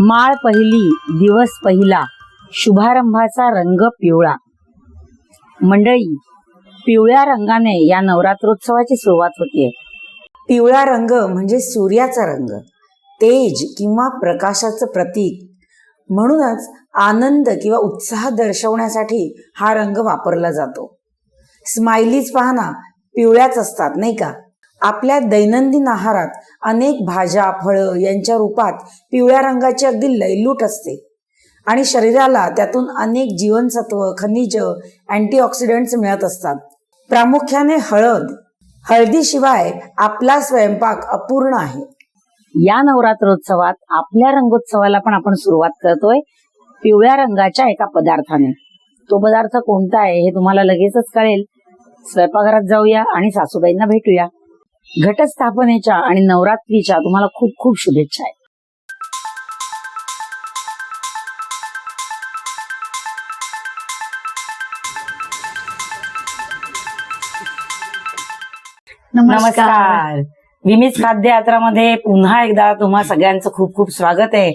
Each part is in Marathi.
माळ पहिली दिवस पहिला शुभारंभाचा रंग पिवळा. मंडळी पिवळ्या रंगाने या नवरात्रोत्सवाची सुरुवात होते पिवळा रंग म्हणजे सूर्याचा रंग. तेज किंवा प्रकाशाचं प्रतीक. म्हणूनच आनंद किंवा उत्साह दर्शवण्यासाठी हा रंग वापरला जातो. स्माइलीज पाहना पिवळ्याच असतात नाही का? आपल्या दैनंदिन आहारात अनेक भाज्या फळं यांच्या रूपात पिवळ्या रंगाची अगदी लयलूट असते. आणि शरीराला त्यातून अनेक जीवनसत्व खनिज अँटीऑक्सिडंट्स मिळत असतात. प्रामुख्याने हळद. हळदीशिवाय आपला स्वयंपाक अपूर्ण आहे. या नवरात्रोत्सवात आपल्या रंगोत्सवाला पण आपण सुरुवात करतोय पिवळ्या रंगाच्या एका पदार्थाने. तो पदार्थ कोणता आहे हे तुम्हाला लगेचच कळेल. स्वयंपाकघरात जाऊया आणि सासूबाईंना भेटूया. घटस्थापनेच्या आणि नवरात्रीच्या तुम्हाला खूप खूप शुभेच्छा आहे नमस्कार. विमीज खाद्य यात्रामध्ये पुन्हा एकदा तुम्हा सगळ्यांचं खूप खूप स्वागत आहे.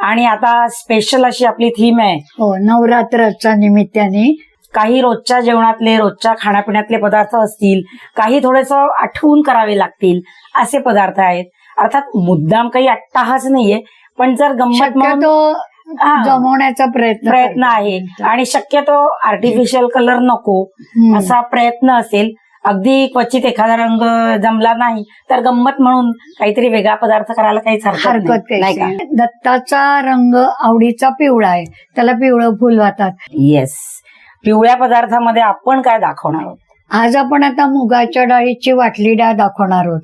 आणि आता स्पेशल अशी आपली थीम आहे. हो नवरात्राच्या निमित्ताने काही रोजच्या जेवणातले रोजच्या खाण्यापिण्यातले पदार्थ असतील काही थोडेस आठवून करावे लागतील असे पदार्थ आहेत अर्थात मुद्दाम काही अट्टाहास नाहीये पण जर गंमत म्हणून जमवण्याचा प्रयत्न प्रयत्न. आहे आणि शक्यतो आर्टिफिशियल कलर नको. असा प्रयत्न असेल अगदी क्वचित एखादा रंग जमला नाही तर गंमत म्हणून काहीतरी वेगळा पदार्थ करायला काहीच हरकत नाही. काही का. दत्ताचा रंग आवडीचा पिवळा आहे त्याला पिवळं फुल वाहतात येस पिवळ्या पदार्थामध्ये आपण काय दाखवणार आहोत? आज आपण आता मुगाच्या डाळीची वाटली डाळ दाखवणार आहोत.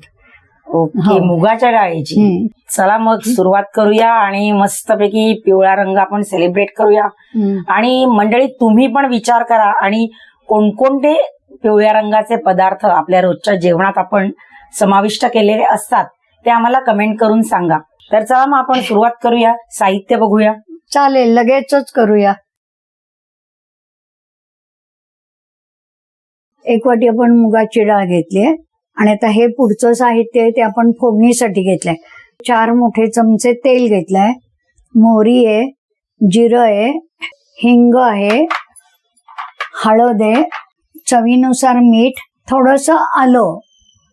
ओके हो. मुगाच्या डाळीची. हम्म. चला मग सुरुवात करूया आणि मस्तपैकी पिवळा रंग आपण सेलिब्रेट करूया. हम्म. आणि मंडळी तुम्ही पण विचार करा आणि कोणकोणते पिवळ्या रंगाचे पदार्थ आपल्या रोजच्या जेवणात आपण समाविष्ट केलेले असतात ते आम्हाला कमेंट करून सांगा. तर चला मग आपण सुरुवात करूया. साहित्य बघूया. चालेल लगेचच करूया. एक वाटी आपण मुगाची डाळ घेतली आणि आता हे पुढचं साहित्य आहे ते आपण फोडणीसाठी घेतलंय. चार मोठे चमचे तेल घेतलंय. मोहरी आहे जिरं आहे हिंग आहे हळद आहे. चवीनुसार मीठ थोडस आलं.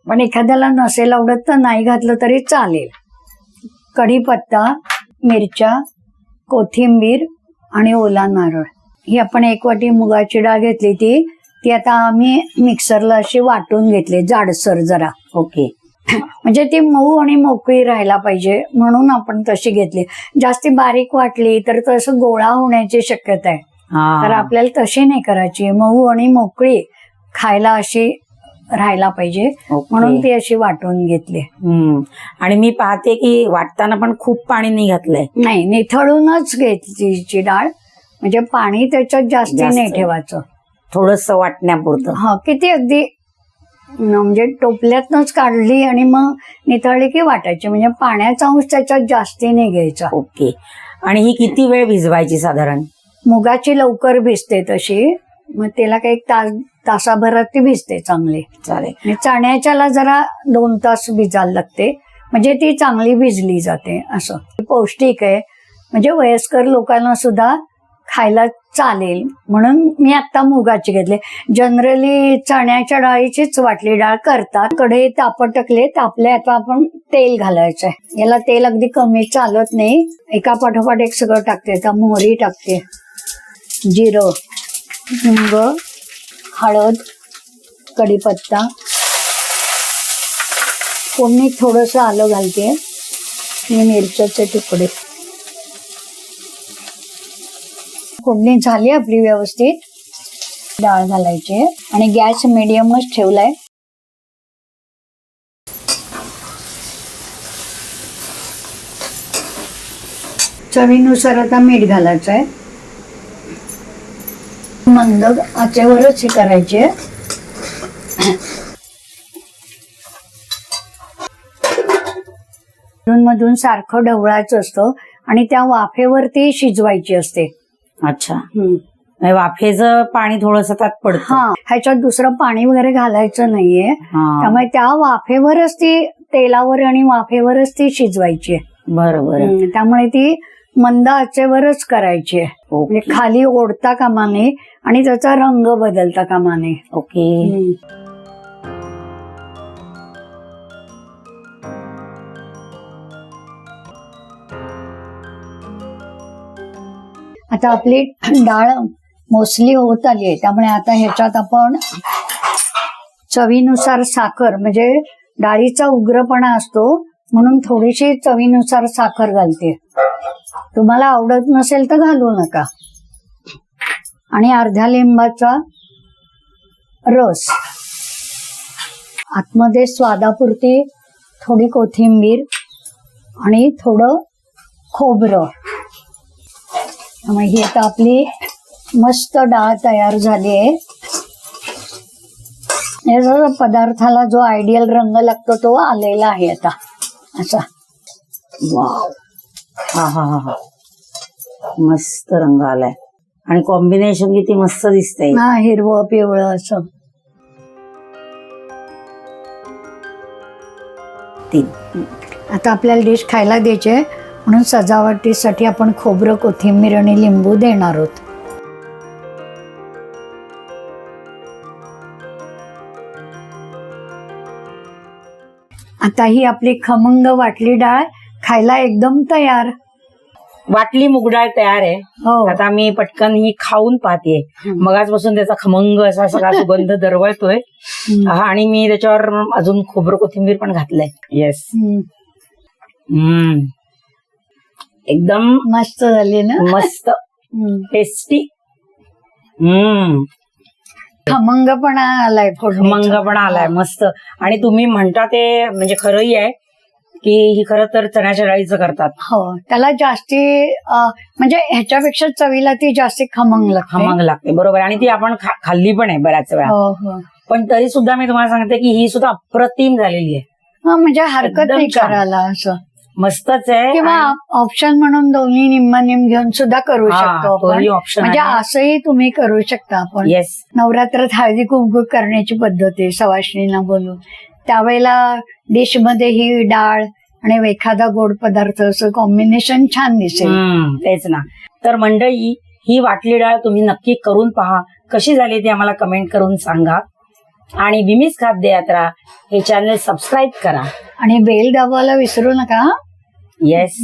पण एखाद्याला नसेल आवडत तर नाही घातलं तरी चालेल. कढीपत्ता मिरच्या कोथिंबीर आणि ओला नारळ. ही आपण एक वाटी मुगाची डाळ घेतली ती. ती आता आम्ही मिक्सरला अशी वाटून घेतली जाडसर जरा. ओके. म्हणजे ती मऊ आणि मोकळी राहायला पाहिजे म्हणून आपण तशी घेतली. जास्ती बारीक वाटली तर तसं गोळा होण्याची शक्यता आहे. तर आपल्याला तशी नाही करायची. मऊ आणि मोकळी खायला अशी राहायला पाहिजे. म्हणून ती अशी वाटून घेतली. आणि मी पाहते की वाटताना पण खूप पाणी नाही घातलंय. नाही निथळूनच घ्यायची ची डाळ. म्हणजे पाणी त्याच्यात जास्त. नाही ठेवायचं. थोडस वाटण्यापुरतं. हा किती अगदी म्हणजे टोपल्यातनच काढली आणि मग निथळली की वाटायची. म्हणजे पाण्याचा अंश त्याच्यात जास्ती नाही घ्यायचा. ओके. आणि ही किती वेळ भिजवायची साधारण? मुगाची लवकर भिजते तशी. मग त्याला काही तास तासाभरात ती भिजते चांगली. चालेल. आणि चण्याच्याला जरा दोन तास भिजायला लागते. म्हणजे ती चांगली भिजली जाते असं. पौष्टिक आहे. म्हणजे वयस्कर लोकांना सुद्धा खायला चालेल. म्हणून मी आता मुगाची घेतली. जनरली चण्याच्या डाळीचीच वाटली डाळ करतात. कडे तापट टाकले तापले आता आपण तेल घालायचंय याला तेल अगदी कमी चालत नाही. एका पाठोपाठ एक सगळं टाकते. आता मोहरी टाकते. जिरं हिंग हळद कढीपत्ता. कोणी थोडस आलं घालते. मिरच्याचे तुकडे. फोडणी झाली आपली व्यवस्थित. डाळ घालायची आणि गॅस मिडियमच ठेवलाय. चवीनुसार आता मीठ घालायचं आहे मंद आचेवरच हे करायचे. मधून मधून सारखं ढवळायचं असतं आणि त्या वाफेवरती शिजवायची असते. अच्छा. म्हणजे वाफेचं पाणी थोडस त्यात पडतं. हा ह्याच्यात दुसरं पाणी वगैरे घालायचं नाहीये. हा. त्यामुळे त्या वाफेवरच ती तेलावर आणि वाफेवरच ती शिजवायची. आहे. बरं बरं हम्म, त्यामुळे ती मंद आचेवरच करायची. आहे म्हणजे ओके. खाली ओढता कामा नये आणि त्याचा रंग बदलता कामा नये. ओके. आता आपली डाळ मोसली होत आली आहे. त्यामुळे आता ह्याच्यात आपण चवीनुसार साखर म्हणजे डाळीचा उग्रपणा असतो म्हणून थोडीशी चवीनुसार साखर घालते. तुम्हाला आवडत नसेल तर घालू नका. आणि अर्ध्या लिंबाचा रस. आतमध्ये स्वादापुरती थोडी कोथिंबीर आणि थोडं खोबरं. त्यामुळे ही आता आपली मस्त डाळ तयार झाली आहे. या जरा पदार्थाला जो आयडियल रंग लागतो तो आलेला आहे आता. असा. वाव हा हा हा हा. मस्त रंग आलाय. आणि कॉम्बिनेशन किती मस्त दिसतंय. ना हिरवं पिवळं असं. तीन. आता आपल्याला डिश खायला द्यायचे म्हणून सजावटीसाठी आपण खोबरं कोथिंबीर आणि लिंबू देणार आहोत. आता ही आपली खमंग वाटली डाळ खायला एकदम तयार. वाटली मुगडाळ तयार आहे. हो. आता मी पटकन ही खाऊन पाहते. हम्म. मगाचपासून त्याचा खमंग असा सगळा सुगंध दरवळतोय. हम्म. हा, आणि मी त्याच्यावर अजून खोबरं कोथिंबीर पण घातलंय. येस हम्म. एकदम मस्त झाली ना? मस्त. टेस्टी हम्म. खमंगपणा आलाय फोडणीचा. खमंग पण आलाय मस्त. आणि तुम्ही म्हणता ते म्हणजे खरंही आहे की ही खरं तर चण्याच्या डाळीचं करतात. हो त्याला जास्ती म्हणजे ह्याच्यापेक्षा चवीला ती जास्ती खमंग लागते. खमंग लागते बरोबर आणि ती आपण खा- खाल्ली पण आहे बऱ्याच वेळा. हो हो. पण तरी सुद्धा मी तुम्हाला सांगते की ही सुद्धा अप्रतिम झालेली आहे. म्हणजे हरकत नाही. करायला असं. मस्तच आहे किंवा आणि- ऑप्शन म्हणून दोन्ही निम्मा निम घेऊन सुद्धा करू हा, शकतो ऑप्शन म्हणजे असंही तुम्ही करू शकता आपण. येस नवरात्रात हळदी कुंकू करण्याची पद्धत आहे सवाशणींना बोलून. त्यावेळेला डिशमध्ये ही डाळ आणि एखादा गोड पदार्थ असं कॉम्बिनेशन छान दिसेल. हम्म, तेच ना. तर मंडळी ही वाटली डाळ तुम्ही नक्की करून पहा. कशी झाली ती आम्हाला कमेंट करून सांगा. आणि बिमिस खाद्य यात्रा हे चॅनल सबस्क्राईब करा आणि बेल दाबायला विसरू नका. येस